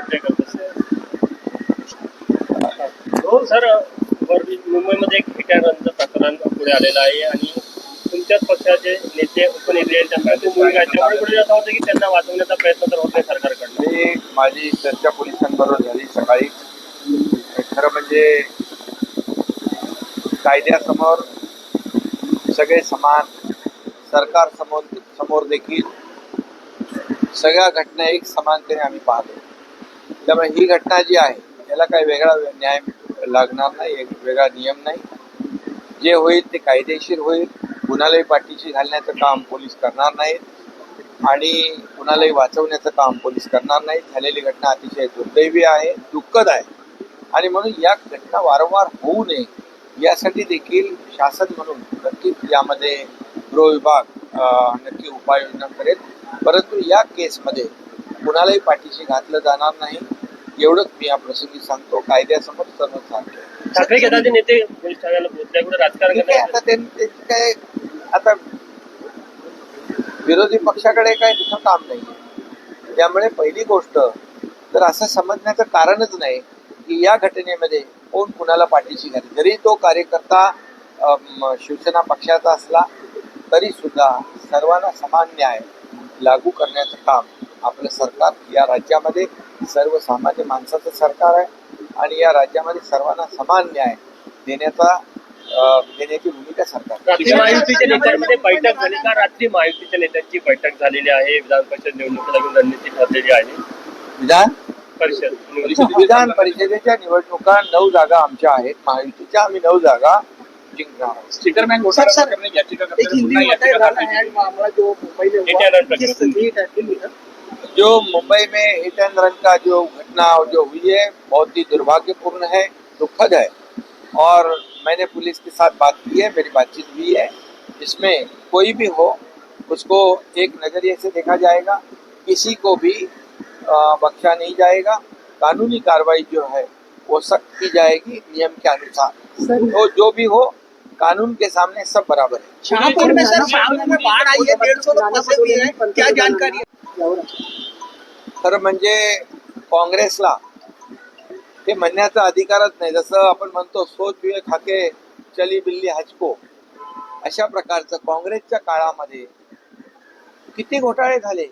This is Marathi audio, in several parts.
प्रक्रिया करत हो सर. मुंबईमध्ये एक हिटारनचं प्रकरण पुढे आलेलं आहे आणि तुमच्याच पक्षाचे नेते उपनेते त्यांना त्यामुळे पुढे असं होतं की त्यांना वाचवण्याचा प्रयत्न तर होत नाही सरकारकडनं. मी माझी चर्चा पोलिसांबरोबर झाली सकाळी. खरं म्हणजे कायद्यासमोर सगळे समान सरकार समोर समोर देखील सगळ्या घटना एक समानतेने आम्ही पाहतो. त्यामुळे ही घटना जी आहे याला काही वेगळा न्याय लागणार नाही एक वेगळा नियम नाही. जे होईल ते कायदेशीर होईल. कुणालाही पाठीशी घालण्याचं काम पोलीस करणार नाहीत. आणि कुणालाही वाचवण्याचं काम पोलीस करणार नाहीत. झालेली घटना अतिशय दुर्दैवी आहे दुःखद आहे. आणि म्हणून या घटना वारंवार होऊ नये यासाठी देखील शासन म्हणून नक्कीच यामध्ये गृह विभाग नक्की उपाययोजना करेल. परंतु या केसमध्ये कुणालाही पाठीशी घातलं जाणार नाही. एवढंच मी या प्रसंगी सांगतो. कायद्यासमोर सर्व सांगतो. ठाकरे गटाचे नेते पोलीस ठाण्याला पोहोचल्या कुठे राजकारण आता त्याची काय आता विरोधी पक्षाकडे काही दुसरं काम नाही. त्यामुळे पहिली गोष्ट तर असं समजण्याचं कारणच नाही की या घटनेमध्ये कोण कुणाला पाठीशी घाले जरी तो कार्यकर्ता शिवसेना पक्षाचा असला तरी सुद्धा सर्वांना समान न्याय लागू करण्याचं काम आपलं सरकार या राज्यामध्ये सर्वसामान्य माणसाचं सरकार आहे आणि या राज्यामध्ये सर्वांना समान न्याय देण्याचा देण्याची भूमिका सरकार. रात्री महायुतीच्या नेत्यांमध्ये बैठक झाली का? रात्री महायुतीच्या नेत्यांची बैठक झालेली आहे. विधान परिषद निवडणुकीला रणनीती ठरलेली आहे. विधान? परिषद. विधान परिषदेच्या निवडणुका नऊ जागा आमच्या आहेत. महायुतीच्या आम्ही नऊ जागा जिंकणार आहोत. घोटाला याचिका है जो मुंबई में हिट एंड रन का जो घटना जो हुई है बहुत ही दुर्भाग्यपूर्ण है दुखद है। और मैंने पुलिस के साथ बात की है मेरी बातचीत हुई है। इसमें कोई भी हो उसको एक नज़रिए से देखा जाएगा किसी को भी बख्शा नहीं जाएगा। कानूनी कार्रवाई जो है वो सख्त की जाएगी नियम के अनुसार। तो जो भी हो कानून के सामने सब बराबर है। शाहपुर में सर शाहपुर में बाढ़ आई है डेढ़ सौ लोग फंसे हुए हैं। क्या जानकारी है? खरं म्हणजे काँग्रेसला हे म्हणण्याचा अधिकारच नाही. जसं आपण म्हणतो सोच विवेक हाके चली बिल्ली हचको. अशा प्रकारचं काँग्रेसच्या काळामध्ये किती घोटाळे झाले?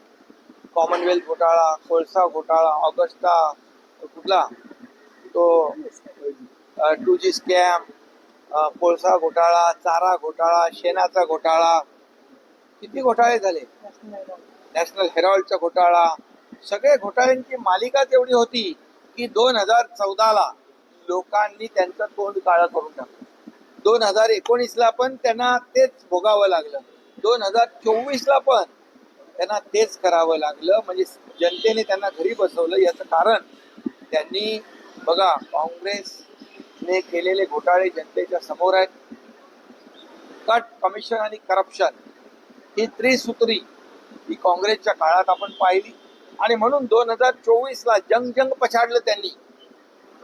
कॉमनवेल्थ घोटाळा कोळसा घोटाळा ऑगस्टा कुठला? तो टू जी स्कॅम कोळसा घोटाळा चारा घोटाळा शेणाचा घोटाळा किती घोटाळे झाले? नॅशनल हेरॉल्डचा घोटाळा सगळे घोटाळ्यांची मालिकाच एवढी होती की दोन हजार चौदाला लोकांनी त्यांचं तोंड काळं करून टाकलं. दोन हजार एकोणीसला पण त्यांना तेच भोगावं लागलं. दोन हजार चोवीसला पण त्यांना तेच करावं लागलं. म्हणजे जनतेने त्यांना घरी बसवलं. याचं कारण त्यांनी बघा काँग्रेसने केलेले घोटाळे जनतेच्या समोर आहेत. कट कमिशन आणि करप्शन ही त्रिसूत्री ही काँग्रेसच्या काळात आपण पाहिली. आणि म्हणून दोन हजार चोवीस ला जंग जंग पछाडलं त्यांनी.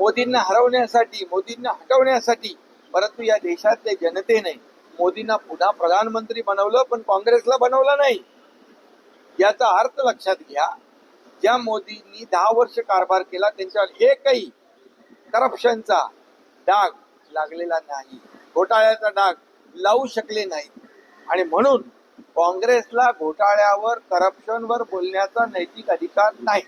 मोदींना हरवण्यासाठी मोदींना हटवण्यासाठी. परंतु या देशातल्या जनतेने मोदींना पुन्हा प्रधानमंत्री बनवलं पण काँग्रेसला बनवलं नाही. याचा अर्थ लक्षात घ्या ज्या मोदींनी दहा वर्ष कारभार केला त्यांच्यावर एकही करप्शनचा डाग लागलेला नाही. घोटाळ्याचा डाग लावू शकले नाही आणि म्हणून काँग्रेसला घोटाळ्यावर करप्शनवर बोलण्याचा नैतिक अधिकार नाही.